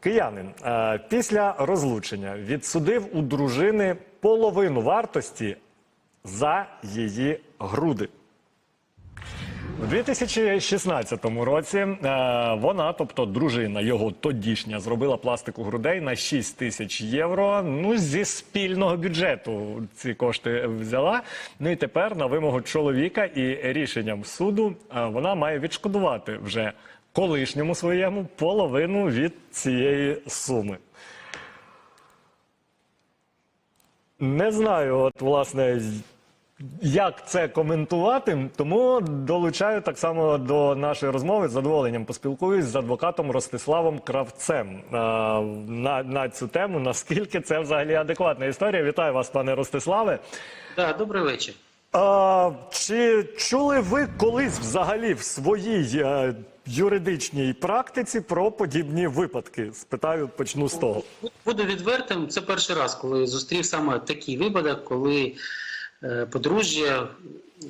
Киянин е, після розлучення відсудив у дружини половину вартості за її груди. У 2016 році е, вона, тобто дружина його тодішня, зробила пластику грудей на 6 тисяч євро. Ну зі спільного бюджету ці кошти взяла. Ну і тепер на вимогу чоловіка і рішенням суду е, вона має відшкодувати вже колишньому своєму половину від цієї суми. Не знаю, от власне. Як це коментувати, тому долучаю так само до нашої розмови з задоволенням поспілкуюсь з адвокатом Ростиславом Кравцем е, на, на цю тему. Наскільки це взагалі адекватна історія? Вітаю вас, пане Ростиславе. Да, добрий вечір. А, чи чули ви колись взагалі в своїй е, юридичній практиці про подібні випадки? Спитаю, почну з того. Буду відвертим. Це перший раз, коли зустрів саме такий випадок, коли е, подружжя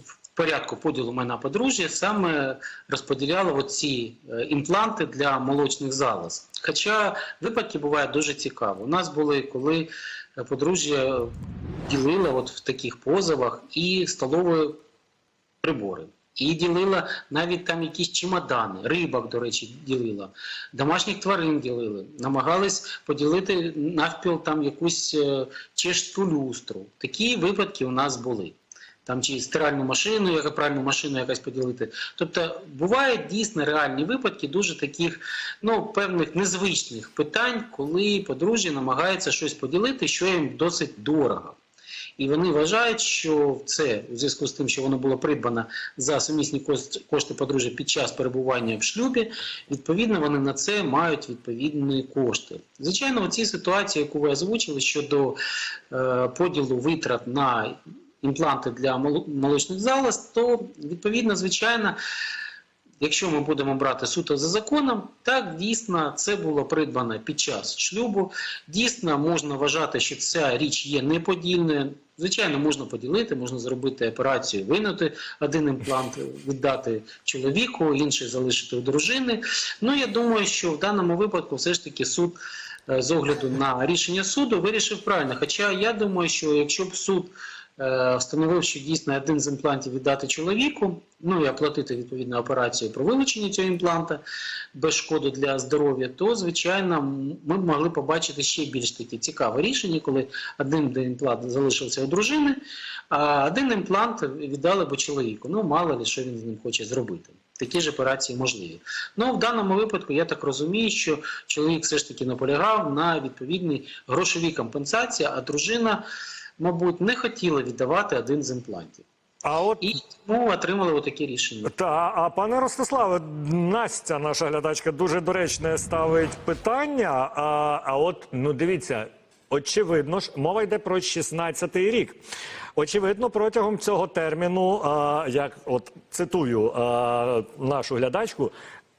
в порядку поділу майна подружжя саме розподіляло оці е, імпланти для молочних залоз. Хоча випадки бувають дуже цікаво. У нас були, коли подружжя ділило от в таких позовах і столові прибори. І ділила навіть там якісь чемодани, рибок, до речі, ділила, домашніх тварин ділили, намагались поділити навпіл там якусь е, чешську люстру. Такі випадки у нас були. Там чи стиральну машину, яка пральну машину якась поділити. Тобто бувають дійсно реальні випадки дуже таких ну, певних незвичних питань, коли подружжя намагається щось поділити, що їм досить дорого. І вони вважають, що це у зв'язку з тим, що воно було придбано за сумісні кошти подружжя під час перебування в шлюбі. Відповідно, вони на це мають відповідні кошти. Звичайно, у цій ситуації, яку ви озвучили щодо е, поділу витрат на імпланти для моло- молочних залоз, то відповідно, звичайно. Якщо ми будемо брати суто за законом, так дійсно це було придбано під час шлюбу. Дійсно, можна вважати, що ця річ є неподільною. Звичайно, можна поділити, можна зробити операцію, винути один імплант, віддати чоловіку, інший залишити у дружини. Ну я думаю, що в даному випадку все ж таки суд е, з огляду на рішення суду вирішив правильно. Хоча я думаю, що якщо б суд встановив, що дійсно один з імплантів віддати чоловіку, ну і оплатити відповідну операцію про вилучення цього імпланта без шкоди для здоров'я, то звичайно ми б могли побачити ще більш такі цікаве рішення, коли один імплант залишився у дружини, а один імплант віддали б чоловіку. Ну мало ли що він з ним хоче зробити. Такі ж операції можливі. Ну в даному випадку я так розумію, що чоловік все ж таки наполягав на відповідній грошовій компенсації, а дружина, мабуть, не хотіла віддавати один з імплантів. А от І тому отримали отакі рішення. Та, а пане Ростиславе, Настя, наша глядачка, дуже доречне ставить питання. А, а от, ну дивіться, очевидно ж, мова йде про 16-й рік. Очевидно, протягом цього терміну, а, як от цитую а, нашу глядачку.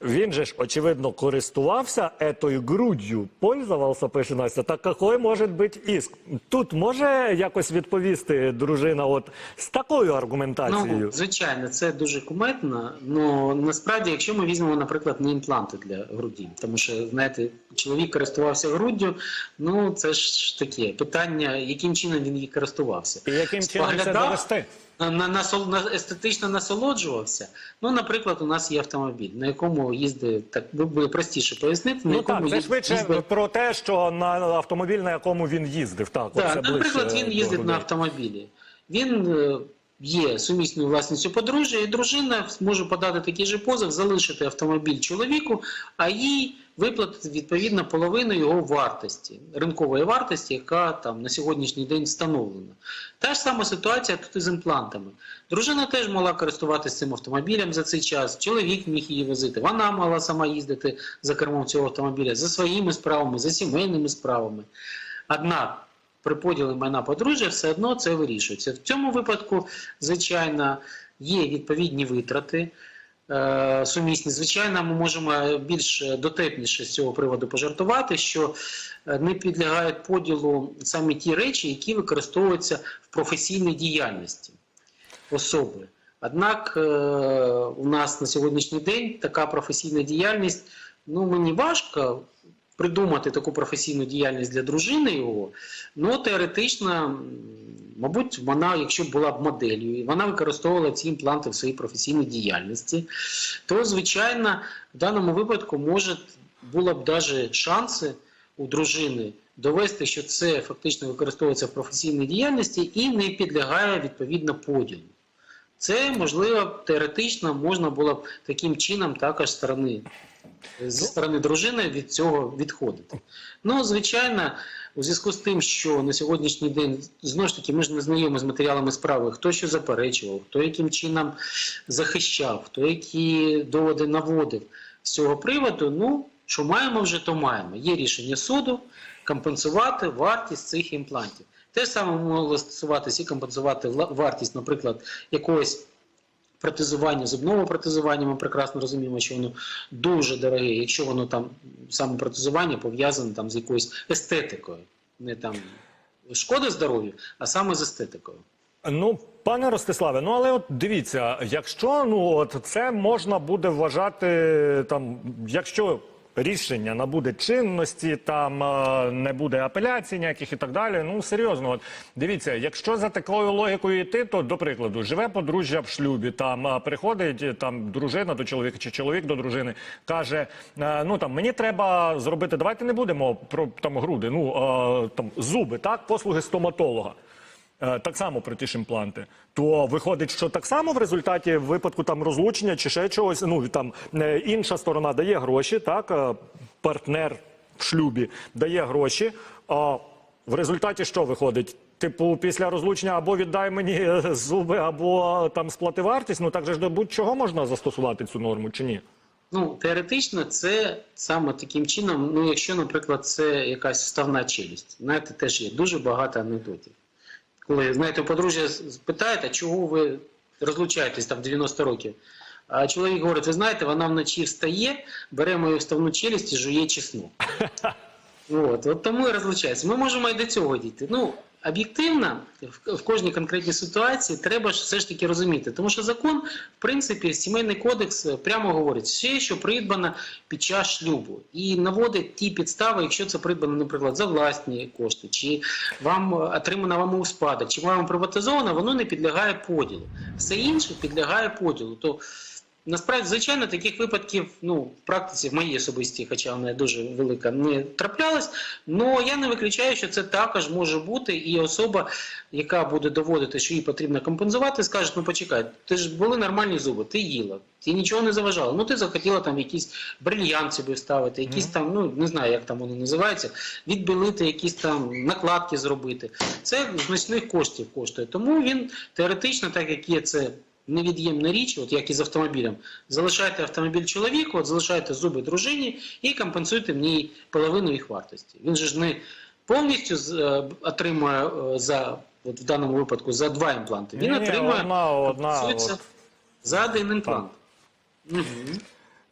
Він же ж, очевидно, користувався етою груддю, пользувався, пише Настя, так який може бути іск? Тут може якось відповісти дружина от з такою аргументацією? Ну, звичайно, це дуже куметно. Ну насправді, якщо ми візьмемо, наприклад, не імпланти для груді, тому що знаєте, чоловік користувався груддю, ну це ж таке питання, яким чином він її користувався. І яким чином це довести? На, на, на- естетично насолоджувався. Ну, наприклад, у нас є автомобіль, на якому їздить, так буде простіше пояснити, на Ну якому так, це швидше їздить- про те, що на автомобіль, на якому він їздив. Так, Так, ближче наприклад, він їздить на автомобілі. Він е, є сумісною власністю подружжя, і дружина може подати такий же позов, залишити автомобіль чоловіку, а їй виплатити відповідно половину його вартості, ринкової вартості, яка там на сьогоднішній день встановлена. Та ж сама ситуація тут із імплантами. Дружина теж могла користуватися цим автомобілем за цей час, чоловік міг її возити, вона могла сама їздити за кермом цього автомобіля за своїми справами, за сімейними справами. Однак при поділі майна подружжя все одно це вирішується. В цьому випадку, звичайно, є відповідні витрати. е, Сумісні, звичайно, ми можемо більш дотепніше з цього приводу пожартувати, що е, не підлягають поділу саме ті речі, які використовуються в професійній діяльності особи. Однак е, у нас на сьогоднішній день така професійна діяльність, ну мені важко придумати таку професійну діяльність для дружини його, ну теоретично, мабуть, вона, якщо б була б моделлю, і вона використовувала ці імпланти в своїй професійній діяльності, то звичайно в даному випадку може було б навіть шанси у дружини довести, що це фактично використовується в професійній діяльності і не підлягає відповідно поділу. Це можливо теоретично можна було б таким чином також сторони зі сторони дружини від цього відходити. Ну, звичайно, у зв'язку з тим, що на сьогоднішній день знову ж таки ми ж не знайомі з матеріалами справи, хто що заперечував, хто яким чином захищав, хто які доводи наводив з цього приводу. Ну, що маємо вже, то маємо. Є рішення суду компенсувати вартість цих імплантів. Те ж саме могло стосуватися і компенсувати вартість, наприклад, якогось протезування, зубного протезування. Ми прекрасно розуміємо, що воно дуже дороге, якщо воно там саме протезування пов'язане там з якоюсь естетикою, не там шкода здоров'ю, а саме з естетикою. Ну, пане Ростиславе, ну але от дивіться, якщо ну от це можна буде вважати там, якщо рішення набуде чинності, там е, не буде апеляцій ніяких і так далі. Ну серйозно, от дивіться, якщо за такою логікою йти, то до прикладу, живе подружжя в шлюбі, там е, приходить е, там дружина до чоловіка чи чоловік до дружини, каже: ну там мені треба зробити, давайте не будемо про там груди, ну там зуби, так, послуги стоматолога. Е, так само про ті імпланти, то виходить, що так само в результаті випадку там розлучення чи ще чогось, ну там е, інша сторона дає гроші, так е, партнер в шлюбі дає гроші. А в результаті що виходить? Типу, після розлучення або віддай мені зуби, або там сплати вартість. Ну так же ж до будь-чого можна застосувати цю норму чи ні? Ну, теоретично, це саме таким чином, ну, якщо, наприклад, це якась вставна челюсть, знаєте, теж є дуже багато анекдотів. Коли, знаєте, подружжя питаєте, а чого ви розлучаєтесь там 90 років? А чоловік говорить, ви знаєте, вона вночі встає, бере мою вставну челюсть і жує чеснок. От, от тому і розлучається. Ми можемо і до цього дійти. Ну, об'єктивно, в, кожній конкретній ситуації треба все ж таки розуміти. Тому що закон, в принципі, сімейний кодекс прямо говорить, все, що придбано під час шлюбу, і наводить ті підстави, якщо це придбано, наприклад, за власні кошти, чи вам е, отримано вам у спадок, чи вам приватизовано, воно не підлягає поділу. Все інше підлягає поділу. То Насправді, звичайно, таких випадків ну, в практиці, в моїй особистій, хоча вона дуже велика, не траплялась. але я не виключаю, що це також може бути, і особа, яка буде доводити, що їй потрібно компенсувати, скаже, ну почекай, ти ж були нормальні зуби, ти їла, ти нічого не заважала. Ну ти захотіла там якийсь брильянт собі вставити, якісь там, ну не знаю, як там воно називається, відбілити, якісь там накладки зробити. Це значних коштів коштує. Тому він теоретично, так як є це невід'ємна річ, от як і з автомобілем. Залишайте автомобіль чоловіку, от залишайте зуби дружині і компенсуйте мені половину їх вартості. Він же ж не повністю е, отримує е, за от в даному випадку за два імпланти. Він Ні-ні, отримує одна- одна, от. за один імплант. Угу.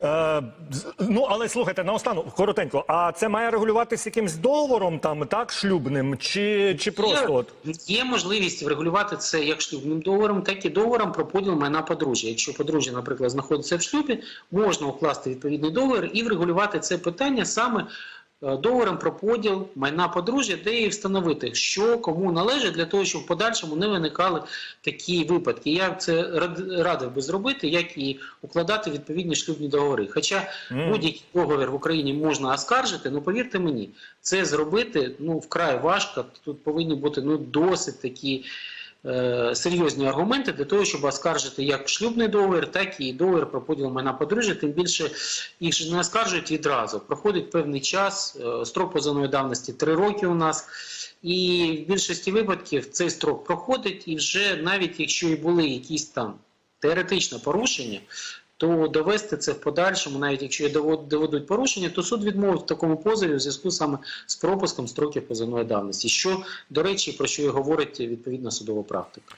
Е, ну, але слухайте, наостанок, коротенько, а це має регулюватися якимсь договором, там, так, шлюбним, чи, чи просто Є, от. є можливість врегулювати це як шлюбним договором, так і договором про поділ майна подружжя. Якщо подружжя, наприклад, знаходиться в шлюбі, можна укласти відповідний договір і врегулювати це питання саме договором про поділ майна подружжя, де і встановити, що кому належить, для того, щоб в подальшому не виникали такі випадки. Я це радив би зробити, як і укладати відповідні шлюбні договори. Хоча Мгм. будь-який договір в Україні можна оскаржити, ну повірте мені, це зробити ну вкрай важко. Тут повинні бути ну досить такі. Е, Серйозні аргументи для того, щоб оскаржити як шлюбний договір, так і договір про поділ майна подружжя. Тим більше їх ж не оскаржують відразу. Проходить певний час, е, строк позовної давності 3 роки у нас. І в більшості випадків цей строк проходить, і вже навіть якщо і були якісь там теоретичні порушення, то довести це в подальшому, навіть якщо доведуть порушення, то суд відмовить в такому позові у зв'язку саме з пропуском строків позовної давності. Що, до речі, про що і говорить відповідна судова практика.